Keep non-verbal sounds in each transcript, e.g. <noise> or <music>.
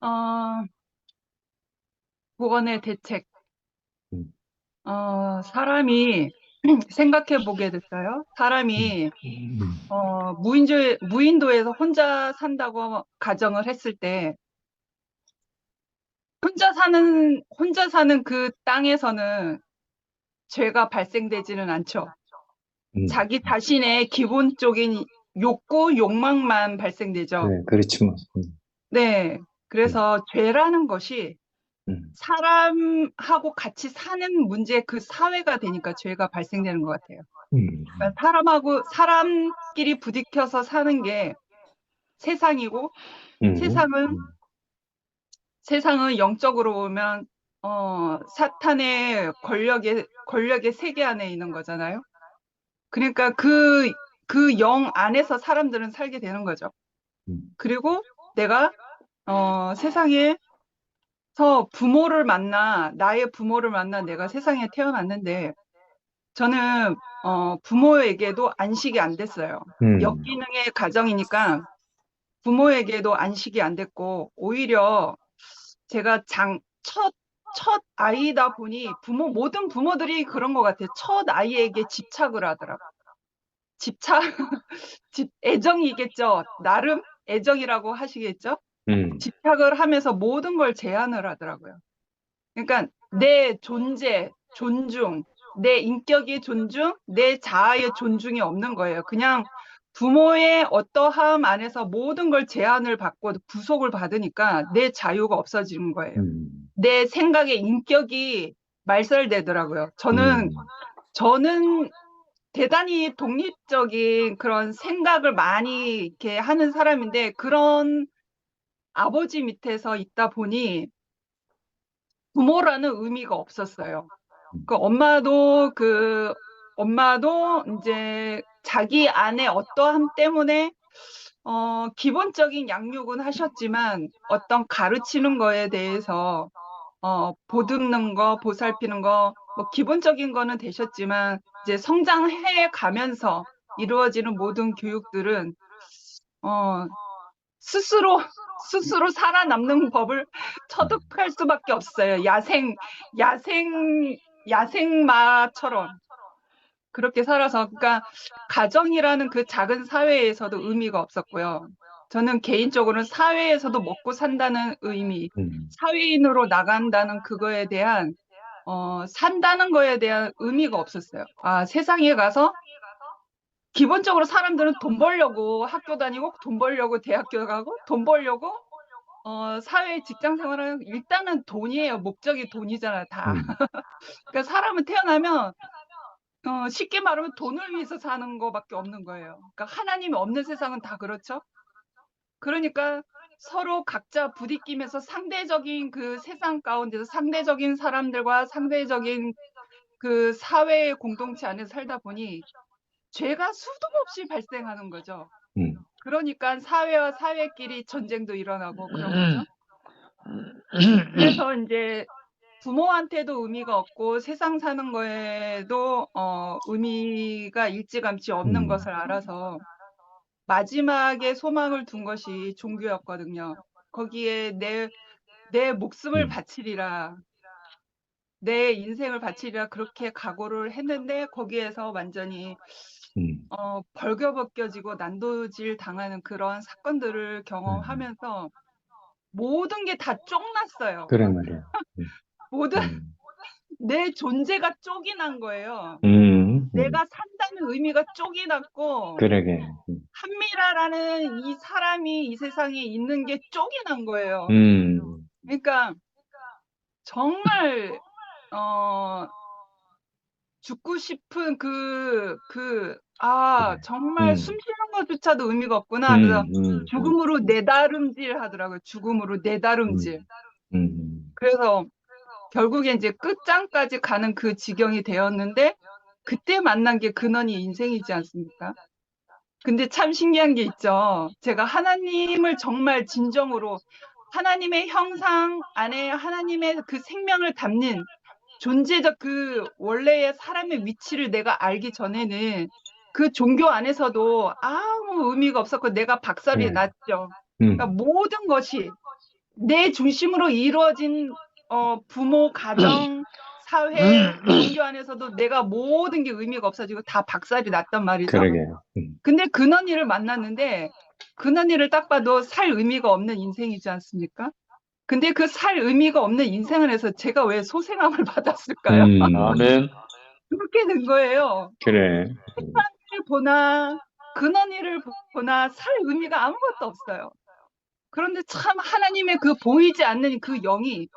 어, 구원의 대책. 음. 어, 사람이 <clears throat> 생각해 보게 됐어요. 사람이 음. 어, 무인도, 무인도에서 혼자 산다고 가정을 했을 때, 혼자 사는, 혼자 사는 그 땅에서는 죄가 발생되지는 않죠. 음. 자기 자신의 기본적인 욕구, 욕망만 발생되죠. 네, 그렇지 뭐. 음. 네. 그래서 죄라는 것이 음. 사람하고 같이 사는 문제 그 사회가 되니까 죄가 발생되는 것 같아요. 음. 그러니까 사람하고 사람끼리 부딪혀서 사는 게 세상이고 음. 세상은 음. 세상은 영적으로 보면 어 사탄의 권력의 권력의 세계 안에 있는 거잖아요. 그러니까 그 그 영 안에서 사람들은 살게 되는 거죠. 음. 그리고 내가 어 세상에서 부모를 만나 나의 부모를 만나 내가 세상에 태어났는데 저는 어 부모에게도 안식이 안 됐어요. 음. 역기능의 가정이니까 부모에게도 안식이 안 됐고 오히려 제가 장 첫 첫 아이다 보니 부모 모든 부모들이 그런 것 같아요. 첫 아이에게 집착을 하더라고. 집착 <laughs> 집 애정이겠죠. 나름 애정이라고 하시겠죠. 음. 집착을 하면서 모든 걸 제한을 하더라고요. 그러니까 내 존재, 존중, 내 인격의 존중, 내 자아의 존중이 없는 거예요. 그냥 부모의 어떠함 안에서 모든 걸 제한을 받고 구속을 받으니까 내 자유가 없어지는 거예요. 음. 내 생각의 인격이 말살되더라고요. 저는 음. 저는 대단히 독립적인 그런 생각을 많이 이렇게 하는 사람인데 그런 아버지 밑에서 있다 보니 부모라는 의미가 없었어요. 그 엄마도 그 엄마도 이제 자기 안에 어떠함 때문에 어 기본적인 양육은 하셨지만 어떤 가르치는 거에 대해서 어 보듬는 거, 보살피는 거, 뭐 기본적인 거는 되셨지만 이제 성장해 가면서 이루어지는 모든 교육들은 어 스스로 스스로 살아남는 법을 터득할 수밖에 없어요. 야생 야생 야생마처럼 그렇게 살아서 그러니까 가정이라는 그 작은 사회에서도 의미가 없었고요. 저는 개인적으로는 사회에서도 먹고 산다는 의미, 음. 사회인으로 나간다는 그거에 대한 어, 산다는 거에 대한 의미가 없었어요. 아, 세상에 가서 기본적으로 사람들은 돈 벌려고 학교 다니고 돈 벌려고 대학교 가고 돈 벌려고 어, 사회 직장 생활하는 일단은 돈이에요. 목적이 돈이잖아요, 다. 음. <laughs> 그러니까 사람은 태어나면 어, 쉽게 말하면 돈을 위해서 사는 거밖에 없는 거예요. 그러니까 하나님이 없는 세상은 다 그렇죠. 그러니까 서로 각자 부딪히면서 상대적인 그 세상 가운데서 상대적인 사람들과 상대적인 그 사회 공동체 안에 살다 보니 죄가 수도 없이 발생하는 거죠. 음. 그러니까 사회와 사회끼리 전쟁도 일어나고 그런 음. 거죠. 그래서 이제 부모한테도 의미가 없고 세상 사는 거에도 어, 의미가 일찌감치 없는 음. 것을 알아서 마지막에 소망을 둔 것이 종교였거든요. 거기에 내, 내 목숨을 음. 바치리라. 내 인생을 바치리라 그렇게 각오를 했는데 거기에서 완전히 음. 어, 벌겨벗겨지고 난도질 당하는 그런 사건들을 음. 경험하면서 모든 게 다 쪽났어요. 그래 말이야. <laughs> 모든 음. <laughs> 내 존재가 쪽이 난 거예요. 음. 내가 산다는 의미가 쪽이 났고 그러게. 음. 한미라라는 이 사람이 이 세상에 있는 게 쪽이 난 거예요. 음. 그러니까 정말 어 죽고 싶은 그 그아 그래. 정말 음. 숨 쉬는 것조차도 의미가 없구나. 그래서 음. 음. 죽음으로 내다름질 하더라고요. 죽음으로 내다름질. 음. 그래서 결국에 이제 끝장까지 가는 그 지경이 되었는데 그때 만난 게 근원이 인생이지 않습니까? 근데 참 신기한 게 있죠. 제가 하나님을 정말 진정으로 하나님의 형상 안에 하나님의 그 생명을 담는 존재적 그 원래의 사람의 위치를 내가 알기 전에는 그 종교 안에서도 아무 의미가 없었고 내가 박살이 네. 났죠. 음. 그러니까 모든 것이 내 중심으로 이루어진 어, 부모, 가정, 사회, 종교 안에서도 내가 모든 게 의미가 없어지고 다 박살이 났단 말이죠. 그러게요. 음, 근데 근언니를 만났는데 근언니를 딱 봐도 살 의미가 없는 인생이지 않습니까? 근데 그 살 의미가 없는 인생 안에서 제가 왜 소생함을 <laughs> 받았을까요? 음, 아멘. 그렇게 된 거예요. 그래. 을 보나 근언니를 보나 살 의미가 아무것도 없어요. 그런데 참 하나님의 그 보이지 않는 그 영이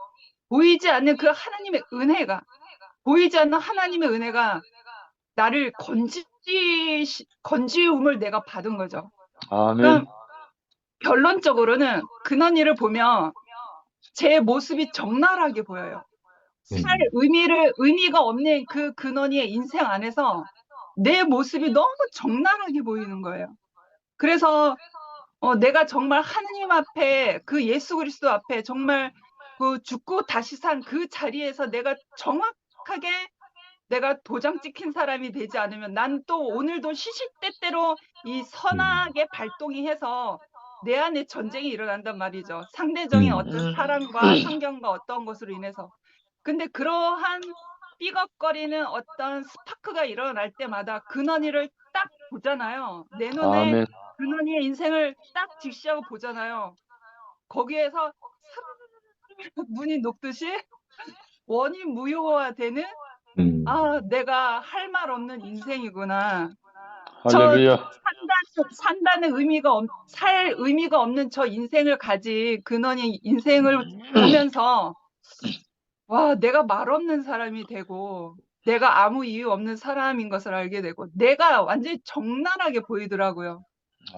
보이지 않는 그 하나님의 은혜가 보이지 않는 하나님의 은혜가 나를 건지 건지움을 내가 받은 거죠. 아멘. 그럼 결론적으로는 근언니를 보면 제 모습이 적나라하게 보여요. 살 음. 의미를 의미가 없는 그 근언니의 인생 안에서 내 모습이 너무 적나라하게 보이는 거예요. 그래서 어, 내가 정말 하나님 앞에 그 예수 그리스도 앞에 정말 그 죽고 다시 산 그 자리에서 내가 정확하게 내가 도장 찍힌 사람이 되지 않으면 난 또 오늘도 시시때때로 이 선악의 발동이 해서 내 안에 전쟁이 일어난단 말이죠. 상대적인 음. 어떤 사랑과 성경과 어떤 것으로 인해서. 근데 그러한 삐걱거리는 어떤 스파크가 일어날 때마다 근원이를 딱 보잖아요. 내 눈에 아멘. 근원이의 인생을 딱 직시하고 보잖아요. 거기에서 문이 녹듯이 원이 무효화되는 음, 아 내가 할 말 없는 인생이구나. 저- 할렐루야. 산다는, 산다는 의미가 없, 살 의미가 없는 저 인생을 가진 근원이 인생을 보면서 와 내가 말 없는 사람이 되고 내가 아무 이유 없는 사람인 것을 알게 되고 내가 완전히 적나라하게 보이더라고요.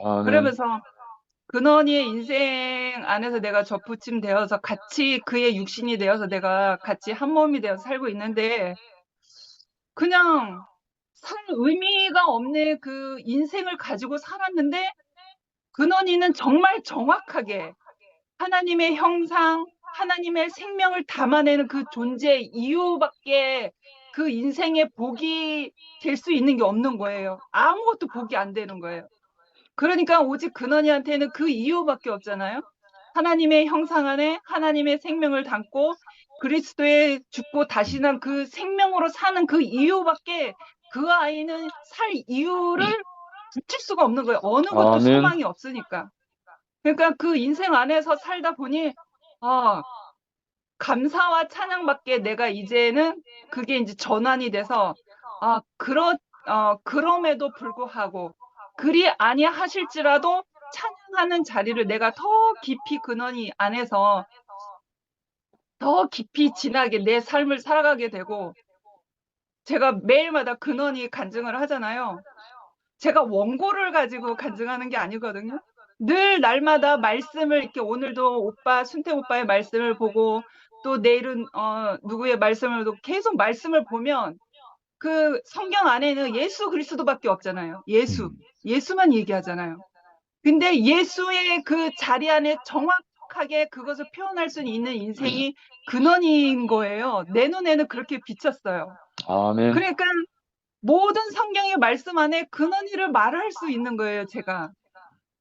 아멘. 그러면서 근원이의 인생 안에서 내가 접붙임 되어서 같이 그의 육신이 되어서 내가 같이 한 몸이 되어서 살고 있는데 그냥 살 의미가 없는 그 인생을 가지고 살았는데 근원이는 정말 정확하게 하나님의 형상, 하나님의 생명을 담아내는 그 존재 이유밖에 그 인생의 복이 될 수 있는 게 없는 거예요. 아무것도 복이 안 되는 거예요. 그러니까 오직 근원이한테는 그 이유밖에 없잖아요. 하나님의 형상 안에 하나님의 생명을 담고 그리스도의 죽고 다시 난 그 생명으로 사는 그 이유밖에 그 아이는 살 이유를 붙일 수가 없는 거예요. 어느 것도 아멘. 소망이 없으니까. 그러니까 그 인생 안에서 살다 보니 아 감사와 찬양밖에 내가 이제는 그게 이제 전환이 돼서 아 그러 어 그럼에도 불구하고 그리 아니하실지라도 찬양하는 자리를 내가 더 깊이 근원이 안에서 더 깊이 진하게 내 삶을 살아가게 되고 제가 매일마다 근원이 간증을 하잖아요. 제가 원고를 가지고 간증하는 게 아니거든요. 늘 날마다 말씀을 이렇게 오늘도 오빠 순태 오빠의 말씀을 보고 또 내일은 어 누구의 말씀을 또 계속 말씀을 보면 그 성경 안에는 예수 그리스도밖에 없잖아요. 예수. 음, 예수만 얘기하잖아요. 근데 예수의 그 자리 안에 정확하게 그것을 표현할 수 있는 인생이 근원인 거예요. 내 눈에는 그렇게 비쳤어요. 아멘. 그러니까 모든 성경의 말씀 안에 근원이를 말할 수 있는 거예요, 제가.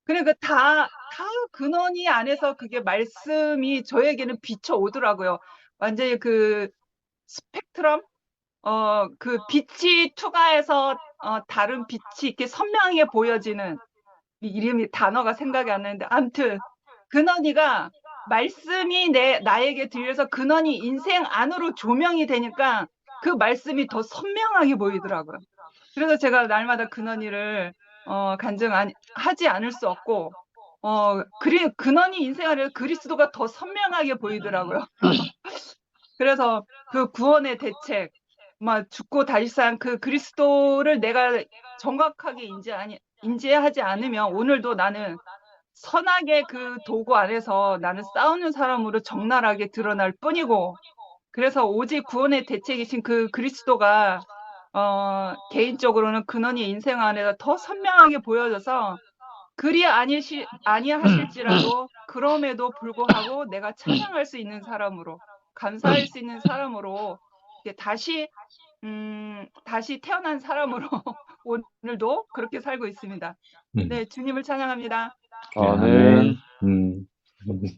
그러니까 다, 다 근원이 안에서 그게 말씀이 저에게는 비춰오더라고요. 완전히 그 스펙트럼? 어, 그 빛이 투과해서 어, 다른 빛이 이렇게 선명하게 보여지는 이 이름이 단어가 생각이 안 나는데 아무튼 근원이가 말씀이 내 나에게 들려서 근원이 인생 안으로 조명이 되니까 그 말씀이 더 선명하게 보이더라고요. 그래서 제가 날마다 근원이를 어, 간증 안- 하지 않을 수 없고 어, 그리 근원이 인생 안에 그리스도가 더 선명하게 보이더라고요. <laughs> 그래서 그 구원의 대책, 막 죽고 다시 산 그 그리스도를 내가 정확하게 인지 아니, 인지하지 않으면 오늘도 나는 선악의 그 도구 안에서 나는 싸우는 사람으로 적나라하게 드러날 뿐이고 그래서 오직 구원의 대책이신 그 그리스도가 어, 개인적으로는 근원이 인생 안에서 더 선명하게 보여져서 그리 아니시, 아니하실지라도 그럼에도 불구하고 내가 찬양할 수 있는 사람으로 감사할 수 있는 사람으로 다시 음, 다시 태어난 사람으로 <laughs> 오늘도 그렇게 살고 있습니다. 음. 네, 주님을 찬양합니다. 아멘. 음, 음.